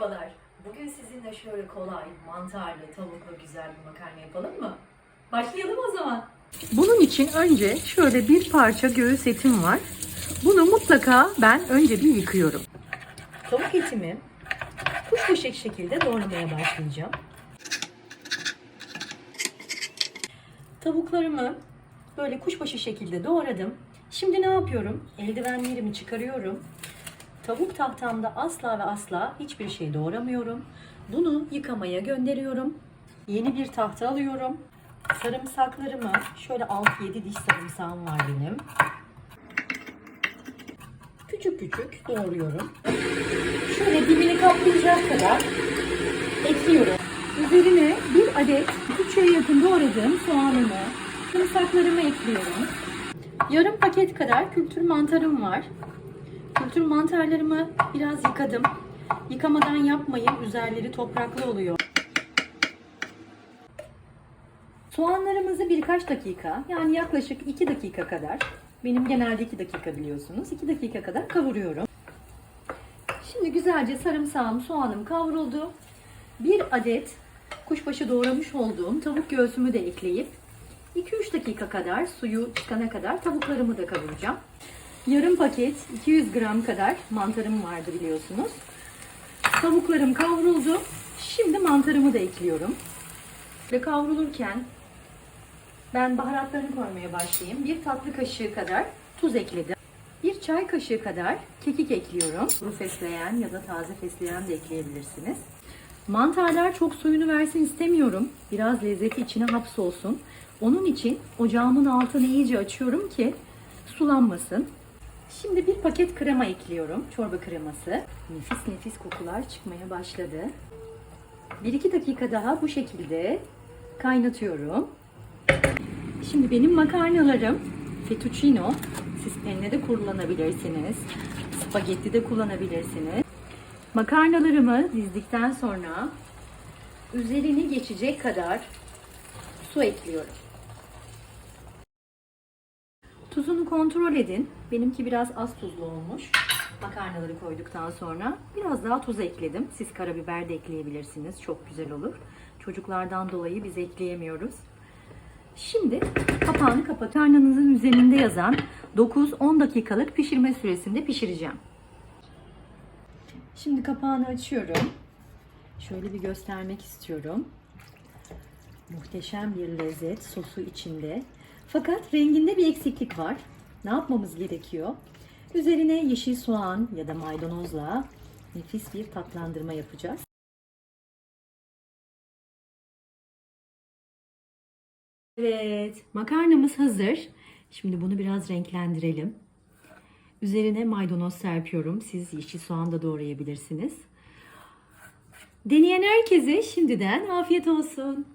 Merhabalar. Bugün sizinle şöyle kolay, mantarlı, tavuklu güzel bir makarna yapalım mı? Başlayalım o zaman. Bunun için önce şöyle bir parça göğüs etim var. Bunu mutlaka ben önce bir yıkıyorum. Tavuk etimi kuşbaşı şekilde doğramaya başlayacağım. Tavuklarımı böyle kuşbaşı şekilde doğradım. Şimdi ne yapıyorum? Eldivenlerimi çıkarıyorum. Tavuk tahtamda asla ve asla hiçbir şey doğramıyorum. Bunu yıkamaya gönderiyorum. Yeni bir tahta alıyorum. Sarımsaklarımı şöyle 6-7 diş sarımsağım var benim. Küçük küçük doğruyorum. Şöyle dibini kaplayacak kadar ekliyorum. Üzerine bir adet küçüğe yakın doğradığım soğanımı, sarımsaklarımı ekliyorum. Yarım paket kadar kültür mantarım var. Kültür mantarlarımı biraz yıkadım. Yıkamadan yapmayın, üzerleri topraklı oluyor. Soğanlarımızı birkaç dakika, yani yaklaşık 2 dakika kadar, benim genelde 2 dakika biliyorsunuz, 2 dakika kadar kavuruyorum. Şimdi güzelce sarımsağım, soğanım kavruldu. Bir adet kuşbaşı doğramış olduğum tavuk göğsümü de ekleyip 2-3 dakika kadar suyu çıkana kadar tavuklarımı da kavuracağım. Yarım paket 200 gram kadar mantarım vardı biliyorsunuz. Tavuklarım kavruldu. Şimdi mantarımı da ekliyorum. Ve kavrulurken ben baharatlarını koymaya başlayayım. Bir tatlı kaşığı kadar tuz ekledim. Bir çay kaşığı kadar kekik ekliyorum. Kuru fesleğen ya da taze fesleğen de ekleyebilirsiniz. Mantarlar çok suyunu versin istemiyorum. Biraz lezzeti içine hapsolsun. Onun için ocağımın altını iyice açıyorum ki sulanmasın. Şimdi bir paket krema ekliyorum. Çorba kreması. Nefis nefis kokular çıkmaya başladı. 1-2 dakika daha bu şekilde kaynatıyorum. Şimdi benim makarnalarım fettuccino. Siz penne de kullanabilirsiniz. Spagetti de kullanabilirsiniz. Makarnalarımı dizdikten sonra üzerini geçecek kadar su ekliyorum. Tuzunu kontrol edin. Benimki biraz az tuzlu olmuş. Makarnaları koyduktan sonra biraz daha tuz ekledim. Siz karabiber de ekleyebilirsiniz. Çok güzel olur. Çocuklardan dolayı biz ekleyemiyoruz. Şimdi kapağını kapat. Makarnanızın üzerinde yazan 9-10 dakikalık pişirme süresinde pişireceğim. Şimdi kapağını açıyorum. Şöyle bir göstermek istiyorum. Muhteşem bir lezzet sosu içinde. Fakat renginde bir eksiklik var. Ne yapmamız gerekiyor? Üzerine yeşil soğan ya da maydanozla nefis bir tatlandırma yapacağız. Evet, makarnamız hazır. Şimdi bunu biraz renklendirelim. Üzerine maydanoz serpiyorum. Siz yeşil soğan da doğrayabilirsiniz. Deneyen herkese şimdiden afiyet olsun.